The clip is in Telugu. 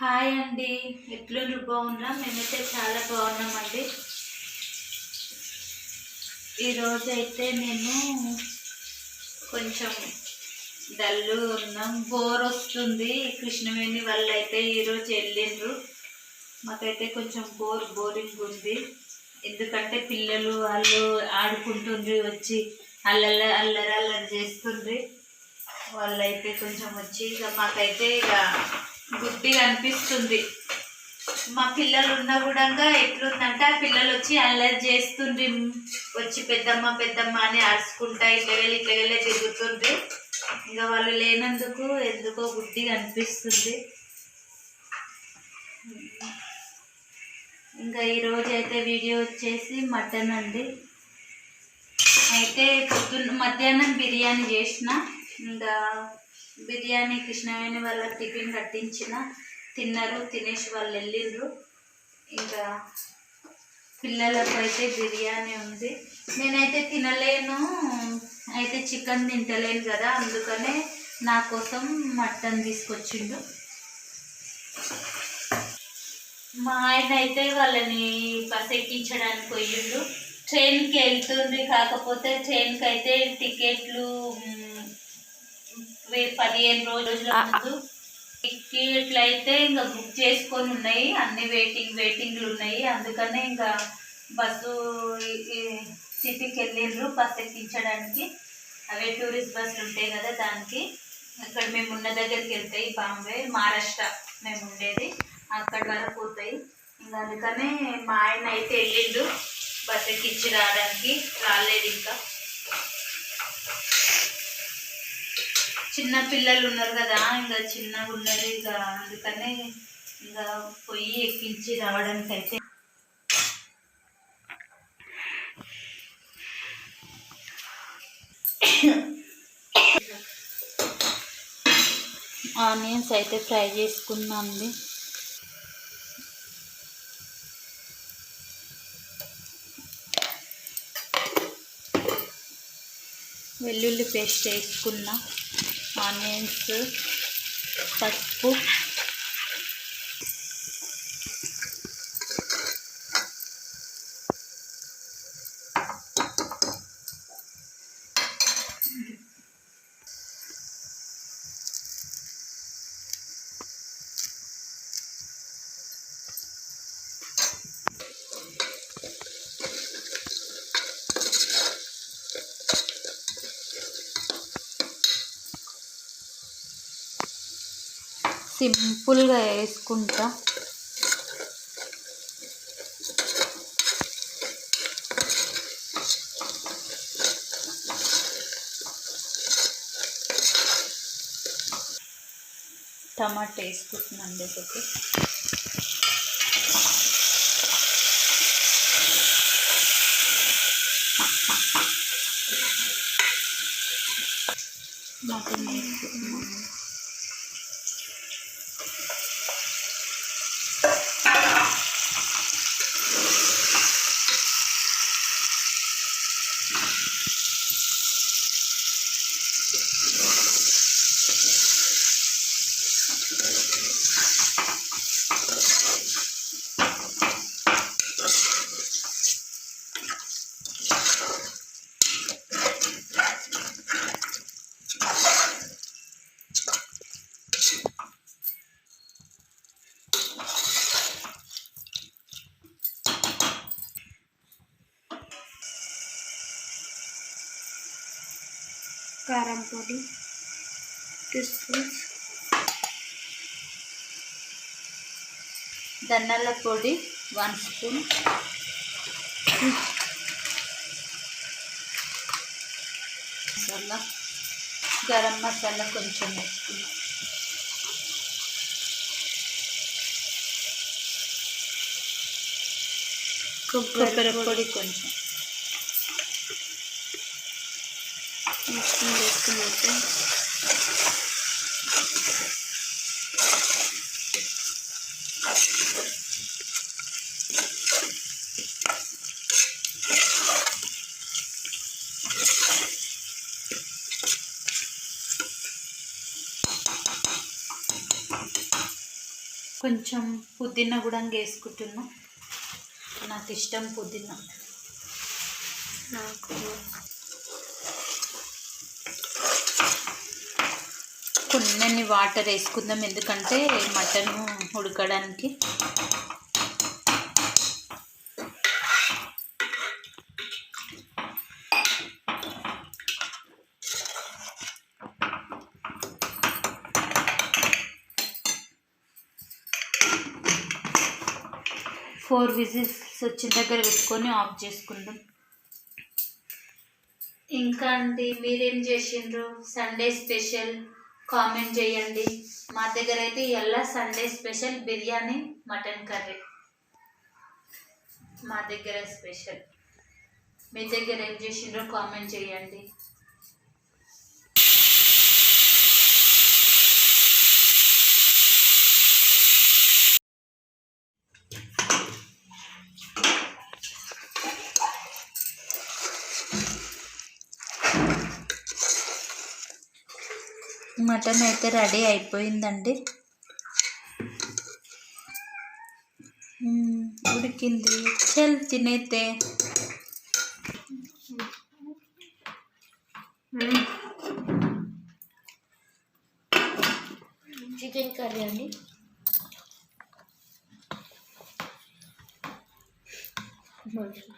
హాయ్ అండి. ఎట్లుండ్రు బాగున్నాం మేమైతే చాలా బాగున్నామండి. ఈరోజు అయితే నేను కొంచెం డల్లు ఉన్నాం. బోర్ వస్తుంది. కృష్ణవేణి వాళ్ళు అయితే ఈరోజు వెళ్ళిండ్రు మాకైతే కొంచెం బోర్ బోరింగ్ ఉంది. ఎందుకంటే పిల్లలు వాళ్ళు ఆడుకుంటుండ్రి వచ్చి అల్లల అల్లరల్లరి చేస్తుండ్రి. వాళ్ళైతే కొంచెం వచ్చి ఇక మాకైతే ఇక గుడ్డిగా అనిపిస్తుంది మా పిల్లలు ఉన్నా కూడా ఎట్లుందంటే ఆ పిల్లలు వచ్చి అల్లరి చేస్తుండ్రి వచ్చి పెద్దమ్మ పెద్దమ్మ అని అరుచుకుంటా ఇట్లా వెళ్ళి ఇట్లా వెళ్ళి తిరుగుతుండ్రి. ఇంకా వాళ్ళు లేనందుకు ఎందుకో గుడ్డిగా అనిపిస్తుంది ఇంకా ఈరోజు అయితే వీడియో వచ్చేసి మటన్ అండి. అయితే పొద్దున్న మధ్యాహ్నం బిర్యానీ చేసిన. ఇంకా బిర్యానీ కృష్ణవేణి వాళ్ళ టిఫిన్ కట్టించిన తిన్నారు తినేసి వాళ్ళు వెళ్ళిండ్రు. ఇంకా పిల్లలకు అయితే బిర్యానీ ఉంది. నేనైతే తినలేను అయితే చికెన్ తింటలేను కదా అందుకనే నా కోసం మటన్ తీసుకొచ్చిండు. మా ఆయన అయితే వాళ్ళని బస్ ఎక్కించడానికి పోయిండు. ట్రైన్కి వెళ్తుంది కాకపోతే ట్రైన్కి అయితే టికెట్లు పదిహేను రోజుల ముందు టికెట్లు అయితే ఇంకా బుక్ చేసుకొని ఉన్నాయి. అన్ని వెయిటింగ్ వెయిటింగ్లు ఉన్నాయి. అందుకనే ఇంకా బస్సు సిటీకి వెళ్ళిండ్రు బస్ ఎక్కించడానికి. అవే టూరిస్ట్ బస్సులు ఉంటాయి కదా దానికి. అక్కడ మేము ఉన్న దగ్గరికి వెళ్తాయి బాంబే మహారాష్ట్ర మేము ఉండేది. అక్కడి వరకు పోతాయి. ఇంకా అందుకనే మా ఆయన అయితే వెళ్ళిండు బస్ ఎక్కించి రావడానికి. రాలేదు ఇంకా. చిన్న పిల్లలు ఉన్నారు కదా ఇంకా చిన్నగా ఉన్నారు ఇక అందుకనే ఇంకా పొయ్యి ఎక్కించి రావడానికి అయితే ఆనియన్స్ అయితే ఫ్రై చేసుకున్నాండి వెల్లుల్లి పేస్ట్ వేసుకున్నా ఆనియన్స్ పసుపు సింపుల్గా వేసుకుంటా. టమాటా వేసుకుంటున్నాను ఒకటి మటన్ వేసుకుంటున్నాను. కారం పొడి టూ స్పూన్స్ ధనియాల పొడి వన్ స్పూన్ మసాలా గరం మసాలా కొంచెం వేసుకున్నాం కొబ్బరి పొడి కొంచెం. వేసుకుని వేసుకున్నాక కొంచెం పుదీనా కూడా వేసుకుంటున్నా. నాకు ఇష్టం పుదీనా. నాకు కొన్ని వాటర్ వేసుకుందాం. ఎందుకంటే మటన్ ఉడకడానికి. ఫోర్ విజిల్స్ వచ్చిన దగ్గర పెట్టుకొని ఆఫ్ చేసుకుందాం. ఇంకా అండి మీరేం చేసిండ్రు? Sunday special. కామెంట్ చేయండి. మా దగ్గర అయితే ఇలా Sunday special biryani mutton curry. మా దగ్గర స్పెషల్. మీ దగ్గర ఏం చేసిండ్రో కామెంట్ చేయండి. మటన్ అయితే రెడీ అయిపోయిందండి. ఉడికింది. చల్ తినేతే చికెన్ కర్రీ అండి. మంచిగా